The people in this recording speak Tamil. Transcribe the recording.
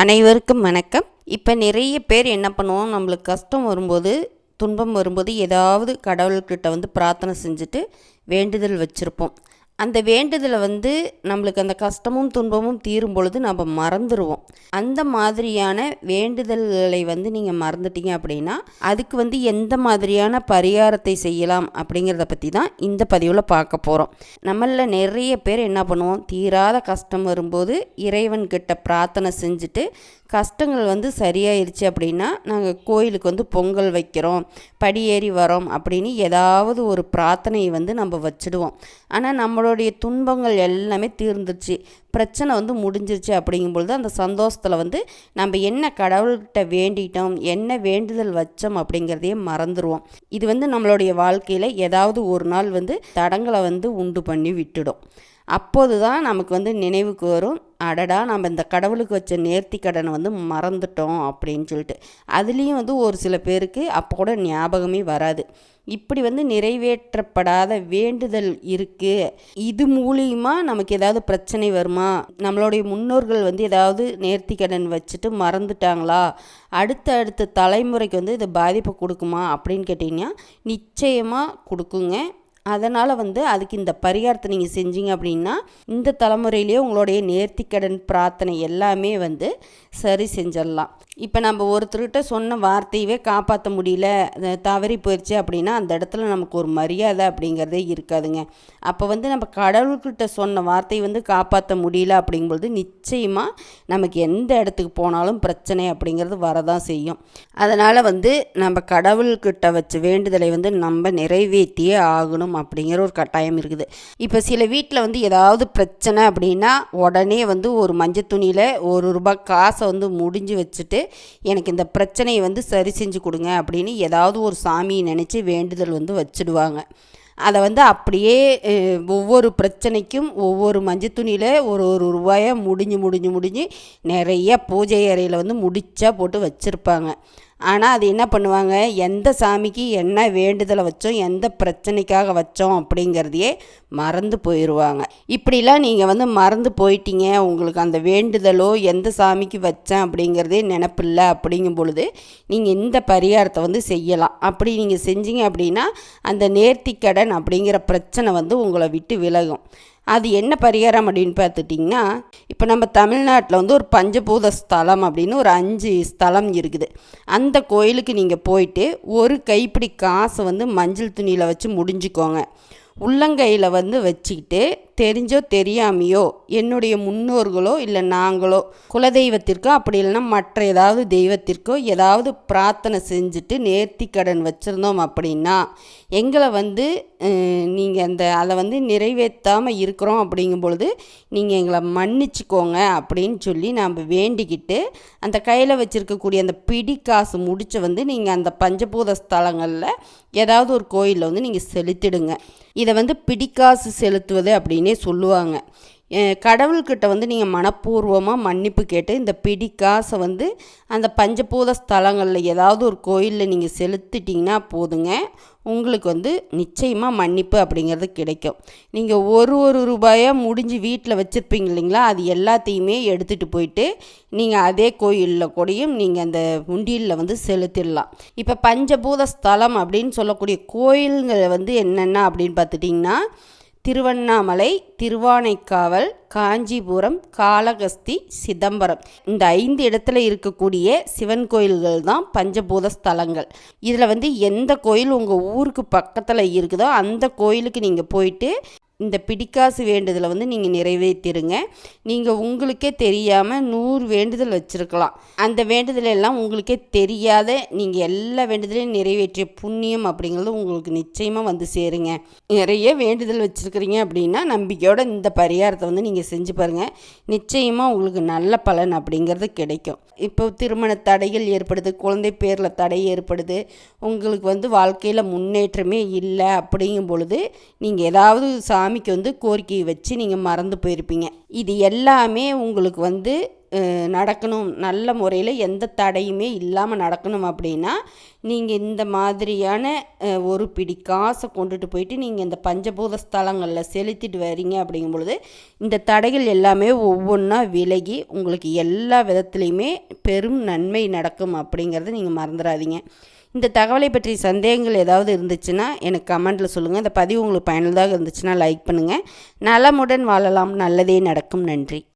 அனைவருக்கும் வணக்கம். இப்போ நிறைய பேர் என்ன பண்ணுவோம் நம்மளுக்கு கஷ்டம் வரும்போது துன்பம் வரும்போது ஏதாவது கடவுள்கிட்ட வந்து பிரார்த்தனை செஞ்சுட்டு வேண்டுதல் வச்சுருப்போம். அந்த வேண்டுதலை வந்து நம்மளுக்கு அந்த கஷ்டமும் துன்பமும் தீரும் பொழுது நம்ம மறந்துடுவோம் அந்த மாதிரியான வேண்டுதல்களை வந்து நீங்கள் மறந்துட்டீங்க அப்படின்னா அதுக்கு வந்து எந்த மாதிரியான பரிகாரத்தை செய்யலாம் அப்படிங்கிறத பற்றி தான் இந்த பதிவில் பார்க்க போகிறோம் நம்மளில் நிறைய பேர் என்ன பண்ணுவோம்? தீராத கஷ்டம் வரும்போது இறைவன்கிட்ட பிரார்த்தனை செஞ்சுட்டு கஷ்டங்கள் வந்து சரியாயிருச்சு அப்படின்னா நாங்கள் கோயிலுக்கு வந்து பொங்கல் வைக்கிறோம் படியேறி வரோம் அப்படின்னு ஏதாவது ஒரு பிரார்த்தனையை வந்து நம்ம வச்சுடுவோம். ஆனால் நம்மளோட நம்மளுடைய துன்பங்கள் எல்லாமே தீர்ந்துருச்சு பிரச்சனை வந்து முடிஞ்சிருச்சு அப்படிங்கும்பொழுது அந்த சந்தோஷத்தில் வந்து நம்ம என்ன கடவுள்கிட்ட வேண்டிட்டோம் என்ன வேண்டுதல் வச்சோம் அப்படிங்கிறதையே மறந்துடுவோம் இது வந்து நம்மளுடைய வாழ்க்கையில் ஏதாவது ஒரு நாள் வந்து தடங்களை வந்து உண்டு பண்ணி விட்டுடும். அப்போது தான் நமக்கு வந்து நினைவுக்கு வரும். அடடா நம்ம இந்த கடவுளுக்கு வச்ச நேர்த்தி கடனை வந்து மறந்துட்டோம் அப்படின்னு சொல்லிட்டு. அதுலேயும் வந்து ஒரு சில பேருக்கு அப்போ கூட ஞாபகமே வராது. இப்படி வந்து நிறைவேற்றப்படாத வேண்டுதல் இருக்குது இது மூலியமாக நமக்கு ஏதாவது பிரச்சனை வருமா? நம்மளுடைய முன்னோர்கள் வந்து ஏதாவது நேர்த்தி கடன் வச்சுட்டு மறந்துட்டாங்களா? அடுத்த அடுத்த தலைமுறைக்கு வந்து இது பாதிப்பு கொடுக்குமா அப்படின்னு கேட்டிங்கன்னா நிச்சயமாக கொடுக்குங்க. அதனால் வந்து அதுக்கு இந்த பரிகாரத்தை நீங்கள் செஞ்சீங்க அப்படின்னா இந்த தலைமுறையிலேயே உங்களுடைய நேர்த்திக்கடன் பிரார்த்தனை எல்லாமே வந்து சரி செஞ்சிடலாம். இப்போ நம்ம ஒருத்தர்கிட்ட சொன்ன வார்த்தையவே காப்பாற்ற முடியல தவறி போயிடுச்சு அப்படின்னா அந்த இடத்துல நமக்கு ஒரு மரியாதை அப்படிங்கிறதே இருக்காதுங்க. அப்போ வந்து நம்ம கடவுள்கிட்ட சொன்ன வார்த்தையை வந்து காப்பாற்ற முடியல அப்படிங்கும்பொழுது நிச்சயமாக நமக்கு எந்த இடத்துக்கு போனாலும் பிரச்சனை அப்படிங்கிறது வரதான் செய்யும். அதனால் வந்து நம்ம கடவுள்கிட்ட வச்ச வேண்டுதலை வந்து நம்ம நிறைவேற்றியே ஆகணும். அப்படிங்கிற ஒரு கட்டாயம் இருக்குது. இப்போ சில வீட்டில் வந்து ஏதாவது பிரச்சனை அப்படின்னா உடனே வந்து ஒரு மஞ்சள் துணியில் ஒரு ரூபாய் காசை வந்து முடிஞ்சு வச்சுட்டு எனக்கு இந்த பிரச்சனையை வந்து சரி செஞ்சு கொடுங்க அப்படின்னு ஏதாவது ஒரு சாமியை நினச்சி வேண்டுதல் வந்து வச்சுடுவாங்க. அதை வந்து அப்படியே ஒவ்வொரு பிரச்சனைக்கும் ஒவ்வொரு மஞ்சள் துணியில் ஒரு ஒரு ரூபாயை முடிஞ்சு முடிஞ்சு முடிஞ்சு நிறைய பூஜை அறையில் வந்து முடிச்சா போட்டு வச்சுருப்பாங்க. ஆனால் அது என்ன பண்ணுவாங்க? எந்த சாமிக்கு என்ன வேண்டுதலை வச்சோம் எந்த பிரச்சனைக்காக வச்சோம் அப்படிங்கிறதையே மறந்து போயிடுவாங்க இப்படிலாம் நீங்கள் வந்து மறந்து போயிட்டீங்க. உங்களுக்கு அந்த வேண்டுதலோ எந்த சாமிக்கு வச்சேன் அப்படிங்கிறதே நினப்பில்லை அப்படிங்கும் பொழுது நீங்கள் இந்த பரிகாரத்தை வந்து செய்யலாம். அப்படி நீங்கள் செஞ்சீங்க அப்படின்னா அந்த நேர்த்திக்கடன் அப்படிங்கிற பிரச்சனை வந்து உங்களை விட்டு விலகும். அது என்ன பரிகாரம் அப்படின்னு பார்த்துட்டிங்கன்னா இப்போ நம்ம தமிழ்நாட்டில் வந்து ஒரு பஞ்சபூத ஸ்தலம் அப்படின்னு ஒரு அஞ்சு ஸ்தலம் இருக்குது. அந்த கோயிலுக்கு நீங்கள் போயிட்டு ஒரு கைப்பிடி காசை வந்து மஞ்சள் துணியில் வச்சு முடிஞ்சுக்கோங்க. உள்ளங்கையில் வந்து வச்சுக்கிட்டு தெரிஞ்சோ தெரியாமையோ என்னுடைய முன்னோர்களோ இல்லை நாங்களோ குலதெய்வத்திற்கோ அப்படி இல்லைன்னா மற்ற ஏதாவது தெய்வத்திற்கோ ஏதாவது பிரார்த்தனை செஞ்சுட்டு நேர்த்தி கடன் வச்சுருந்தோம் அப்படின்னா எங்களை வந்து நீங்கள் அந்த அதை வந்து நிறைவேற்றாமல் இருக்கிறோம் அப்படிங்கும் பொழுது நீங்கள் எங்களை மன்னிச்சுக்கோங்க அப்படின்னு சொல்லி நாம் வேண்டிக்கிட்டு அந்த கையில் வச்சுருக்கக்கூடிய அந்த பிடி காசு முடிச்சு வந்து நீங்கள் அந்த பஞ்சபூத ஸ்தலங்களில் ஏதாவது ஒரு கோயிலில் வந்து நீங்கள் செலுத்திடுங்க. இதை வந்து பிடிக்காசு செலுத்துவது அப்படின்னு சொல்லுவாங்க. கடவுள்கிட்ட வந்து நீங்கள் மனப்பூர்வமாக மன்னிப்பு கேட்டு இந்த பிடி காசை வந்து அந்த பஞ்சபூத ஸ்தலங்களில் ஏதாவது ஒரு கோயிலில் நீங்கள் செலுத்திட்டிங்கன்னா போதுங்க. உங்களுக்கு வந்து நிச்சயமாக மன்னிப்பு அப்படிங்கிறது கிடைக்கும். நீங்கள் ஒரு ஒரு ரூபாயாக முடிஞ்சு வீட்டில் வச்சுருப்பீங்க இல்லைங்களா? அது எல்லாத்தையுமே எடுத்துகிட்டு போயிட்டு நீங்கள் அதே கோயிலில் கூடயும் நீங்கள் அந்த உண்டியலில் வந்து செலுத்திடலாம். இப்போ பஞ்சபூத ஸ்தலம் அப்படின்னு சொல்லக்கூடிய கோயில்களை வந்து என்னென்ன அப்படின்னு பார்த்துட்டிங்கன்னா திருவண்ணாமலை திருவானைக்காவல் காஞ்சிபுரம் காளகஸ்தி சிதம்பரம். இந்த ஐந்து இடத்துல இருக்கக்கூடிய சிவன் கோயில்கள் தான் பஞ்சபூத ஸ்தலங்கள். இதில் வந்து எந்த கோயில் உங்கள் ஊருக்கு பக்கத்தில் இருக்குதோ அந்த கோயிலுக்கு நீங்கள் போயிட்டு இந்த பிடிக்காசு வேண்டுதலை வந்து நீங்கள் நிறைவேற்றிடுங்க நீங்கள் உங்களுக்கே தெரியாமல் நூறு வேண்டுதல் வச்சுருக்கலாம். அந்த வேண்டுதல் எல்லாம் உங்களுக்கே தெரியாத நீங்கள் எல்லா வேண்டுதலையும் நிறைவேற்றிய புண்ணியம் அப்படிங்கிறது உங்களுக்கு நிச்சயமாக வந்து சேருங்க. நிறைய வேண்டுதல் வச்சுருக்கிறீங்க அப்படின்னா நம்பிக்கையோட இந்த பரிகாரத்தை வந்து நீங்கள் செஞ்சு பாருங்கள் நிச்சயமாக உங்களுக்கு நல்ல பலன் அப்படிங்கிறது கிடைக்கும். இப்போ திருமண தடைகள் ஏற்படுது குழந்தை பேரில் தடை ஏற்படுது. உங்களுக்கு வந்து வாழ்க்கையில் முன்னேற்றமே இல்லை அப்படிங்கும் பொழுது நீங்கள் ஏதாவது சாமிக்கு வந்து கோரிக்கையை வச்சு நீங்கள் மறந்து போயிருப்பீங்க. இது எல்லாமே உங்களுக்கு வந்து நடக்கணும். நல்ல முறையில் எந்த தடையுமே இல்லாமல் நடக்கணும் அப்படின்னா நீங்கள் இந்த மாதிரியான ஒரு பிடி காசை கொண்டுட்டு போயிட்டு நீங்கள் இந்த பஞ்சபூத ஸ்தலங்களில் செலுத்திட்டு வரீங்க அப்படிங்கும் பொழுது இந்த தடைகள் எல்லாமே ஒவ்வொன்றா விலகி உங்களுக்கு எல்லா விதத்துலேயுமே பெரும் நன்மை நடக்கும் அப்படிங்கிறத நீங்கள் மறந்துடாதீங்க இந்த தகவலை பற்றிய சந்தேகங்கள் ஏதாவது இருந்துச்சுன்னா எனக்கு கமெண்ட்டில் சொல்லுங்கள் இந்த பதிவு உங்களுக்கு பயனுள்ளதாக இருந்துச்சுன்னா லைக் பண்ணுங்கள் நலமுடன் வாழலாம். நல்லதே நடக்கும். நன்றி.